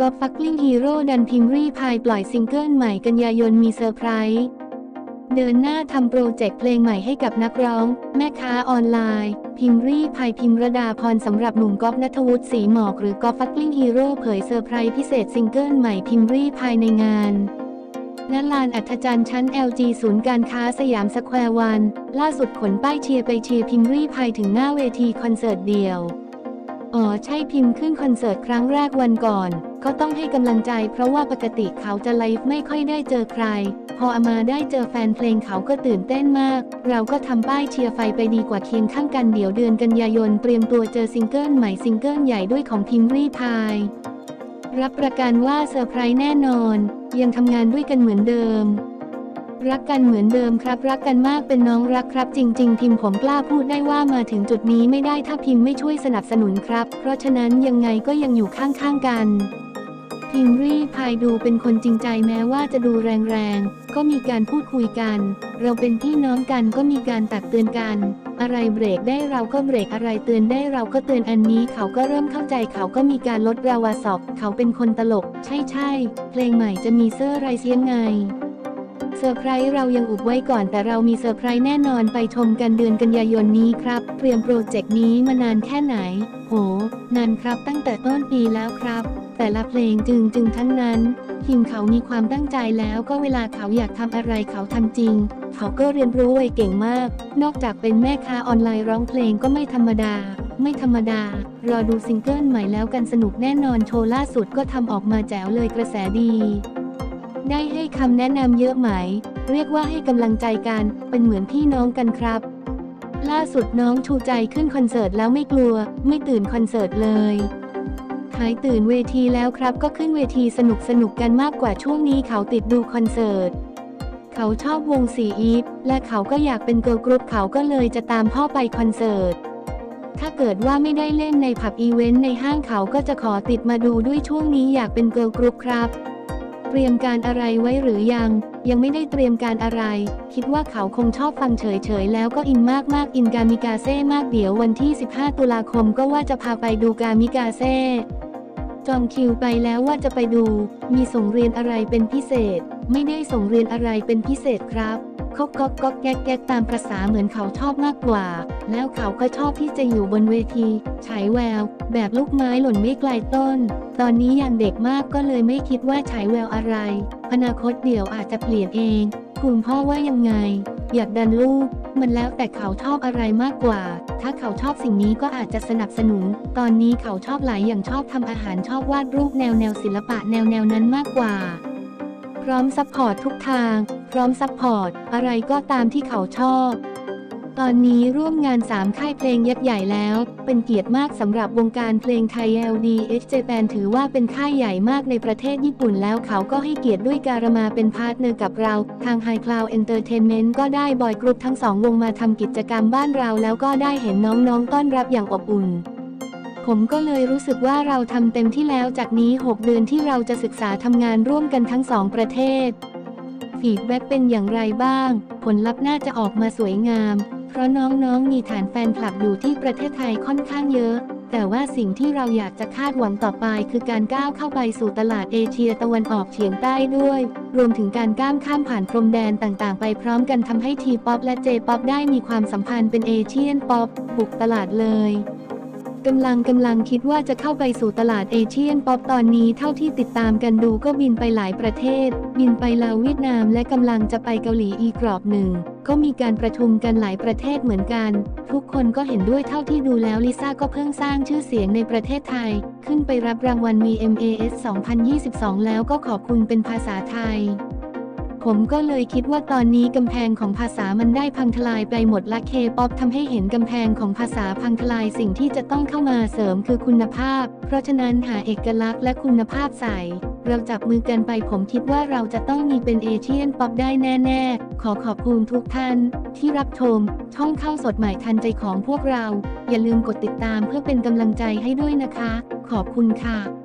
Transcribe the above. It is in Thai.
ก็ฟักลิ่งฮีโร่ดันพิมรีพายปล่อยซิงเกิลใหม่กันยายนมีเซอร์ไพรส์เดินหน้าทำโปรเจกต์เพลงใหม่ให้กับนักร้อง แม่ค้าออนไลน์ พิมรีพายพิมรดาพรสำหรับหนุ่มก๊อฟนัทวุฒิสีหมอกหรือก๊อฟฟักลิงฮีโร่เผยเซอร์ไพรส์พิเศษซิงเกิลใหม่พิมรีพายในงานณลานอัธจันทร์ชั้น LG ศูนย์การค้าสยามสแควร์วัน ล่าสุดขนป้ายเชียร์ไปเชียร์พิมรีพายถึงหน้าเวทีคอนเสิร์ตเดียว อ๋อใช่พิมพ์ขึ้นคอนเสิร์ตครั้งแรกวันก่อน ก็ต้องให้กำลังใจเพราะว่าปกติเขาจะไลฟ์ไม่ค่อยได้เจอใคร พออามาได้เจอแฟนเพลงเขาก็ตื่นเต้นมาก เราก็ทำป้ายเชียร์ไฟไปดีกว่าเคียงข้างกันเดี๋ยวเดือนกันยายนเตรียมตัวเจอซิงเกิลใหม่ซิงเกิลใหญ่ด้วยของพิมพ์รีพายรับประกันว่าเซอร์ไพรส์แน่นอน ยังทำงานด้วยกันเหมือนเดิม รักกันเหมือนเดิมครับ รักกันมากเป็นน้องรักครับ จริง ๆ พิมพ์ผมกล้าพูดได้ว่ามาถึงจุดนี้ไม่ได้ถ้าพิมพ์ไม่ช่วยสนับสนุนครับ เพราะฉะนั้นยังไงก็ยังอยู่ข้างๆกันพิมรีพายดูเป็นคนจริงใจแม้ว่าจะดูแรงๆ ก็มีการพูดคุยกัน เราเป็นพี่น้องกันก็มีการตักเตือนกัน อะไรเบรกได้เราก็เบรกอะไรเตือนได้เราก็เตือนอันนี้เขาก็เริ่มเข้าใจเขาก็มีการลดราวาสอกเขาเป็นคนตลก ใช่ใช่ๆเพลงใหม่จะมีเซอร์ไรเซียงไง เซอร์ไพรส์เรายังอุบไว้ก่อนแต่เรามีเซอร์ไพรส์แน่นอนไปชมกันเดือนกันยายนนี้ครับ เตรียมโปรเจกต์นี้มานานแค่ไหน โห นานครับตั้งแต่ต้นปีแล้วครับ แต่ละเพลงจึงจึงทั้งนั้นทีมเขามีความตั้งใจแล้วก็เวลาเขาอยากทำอะไรเขาทำจริง เขาก็เรียนรู้ไวเก่งมาก นอกจากเป็นแม่ค้าออนไลน์ร้องเพลงก็ไม่ธรรมดา ไม่ธรรมดา รอดูซิงเกิลใหม่แล้วกันสนุกแน่นอนโชว์ล่าสุดก็ทำออกมาแจ๋วเลยกระแสดี ได้ให้คำแนะนำเยอะไหม เรียกว่าให้กำลังใจกัน เป็นเหมือนพี่น้องกันครับ ล่าสุดน้องชูใจขึ้นคอนเสิร์ตแล้วไม่กลัว ไม่ตื่นคอนเสิร์ตเลยหายตื่นเวทีแล้วครับ ก็ขึ้นเวทีสนุกสนุกกันมากกว่าช่วงนี้เขาติดดูคอนเสิร์ต เขาชอบวงสีอีฟและเขาก็อยากเป็นเกิร์ลกรุ๊ปเขาก็เลยจะตามพ่อไปคอนเสิร์ตถ้าเกิดว่าไม่ได้เล่นในผับอีเวนต์ในห้างเขาก็จะขอติดมาดูด้วยช่วงนี้อยากเป็นเกิร์ลกรุ๊ปครับ เตรียมการอะไรไว้หรือยัง ยังไม่ได้เตรียมการอะไร คิดว่าเขาคงชอบฟังเฉยๆ แล้วก็อินมากๆอินกามิกาเซ่มากเดี๋ยววันที่ 15 ตุลาคมก็ว่าจะพาไปดูกามิกาเซ่ จองคิวไปแล้วว่าจะไปดู มีส่งเรียนอะไรเป็นพิเศษ ไม่ได้ส่งเรียนอะไรเป็นพิเศษครับ เขาก็ก็แก๊กแก๊กตามประษาเหมือนเขาชอบมากกว่า แล้วเขาก็ชอบที่จะอยู่บนเวทีฉายแวว แบบลูกไม้หล่นไม่ไกลต้น ตอนนี้ยังเด็กมากก็เลยไม่คิดว่าฉายแววอะไร อนาคตเดี๋ยวอาจจะเปลี่ยนเองคุณพ่อว่ายังไง อยากดันลูก มันแล้วแต่เขาชอบอะไรมากกว่า ถ้าเขาชอบสิ่งนี้ก็อาจจะสนับสนุน ตอนนี้เขาชอบหลายอย่างชอบทำอาหารชอบวาดรูปแนวแนวศิลปะแนวแนวนั้นมากกว่า ร้อมซัพพอร์ตทุกทาง พร้อมซัพพอร์ตอะไรก็ตามที่เขาชอบ ตอนนี้ร่วมงาน 3 ค่ายเพลงยักษ์ใหญ่แล้ว เป็นเกียรติมากสำหรับวงการเพลงไทย LDH Japan ถือว่าเป็นค่ายใหญ่มากในประเทศญี่ปุ่นแล้วเขาก็ให้เกียรติด้วยการมาเป็นพาร์ทเนอร์กับเรา ทาง High Cloud Entertainment ก็ได้บอยกรุ๊ปทั้งสองวงมาทำกิจกรรมบ้านเราแล้วก็ได้เห็นน้องๆต้อนรับอย่างอบอุ่น ผมก็เลยรู้สึกว่าเราทำเต็มที่แล้วจากนี้ 6 เดือนที่เราจะศึกษาทำงานร่วมกันทั้งสองประเทศฟีดแบ็กเป็นอย่างไรบ้าง ผลลัพธ์น่าจะออกมาสวยงาม เพราะน้องๆ มีฐานแฟนคลับอยู่ที่ประเทศไทยค่อนข้างเยอะ แต่ว่าสิ่งที่เราอยากจะคาดหวังต่อไป คือการก้าวเข้าไปสู่ตลาดเอเชียตะวันออกเฉียงใต้ด้วย รวมถึงการก้ามข้ามผ่านพรมแดนต่างๆ ไปพร้อมกันทำให้ทีป๊อปและเจป๊อปได้มีความสัมพันธ์เป็นเอเชียนป๊อปบุกตลาดเลย กำลังกำลังคิดว่าจะเข้าไปสู่ตลาดเอเชียนป๊อปตอนนี้เท่าที่ติดตามกันดูก็บินไปหลายประเทศ บินไปลาวเวียดนามและกำลังจะไปเกาหลีอีกรอบหนึ่ง ก็มีการประชุมกันหลายประเทศเหมือนกัน ทุกคนก็เห็นด้วยเท่าที่ดูแล้วลิซ่าก็เพิ่งสร้างชื่อเสียงในประเทศไทย ขึ้นไปรับรางวัล VMAS 2022 แล้วก็ขอบคุณเป็นภาษาไทย ผมก็เลยคิดว่าตอนนี้กำแพงของภาษามันได้พังทลายไปหมดละเคป๊อปทำให้เห็นกำแพงของภาษาพังทลายสิ่งที่จะต้องเข้ามาเสริมคือคุณภาพ เพราะฉะนั้นหาเอกลักษณ์และคุณภาพใส่เราจับมือกันไปผมคิดว่าเราจะต้องมีเป็นเอเชียนป๊อปได้แน่ ๆ ขอขอบคุณทุกท่าน ที่รับชม ช่องเข้าสดใหม่ทันใจของพวกเรา อย่าลืมกดติดตามเพื่อเป็นกำลังใจให้ด้วยนะคะ ขอบคุณค่ะ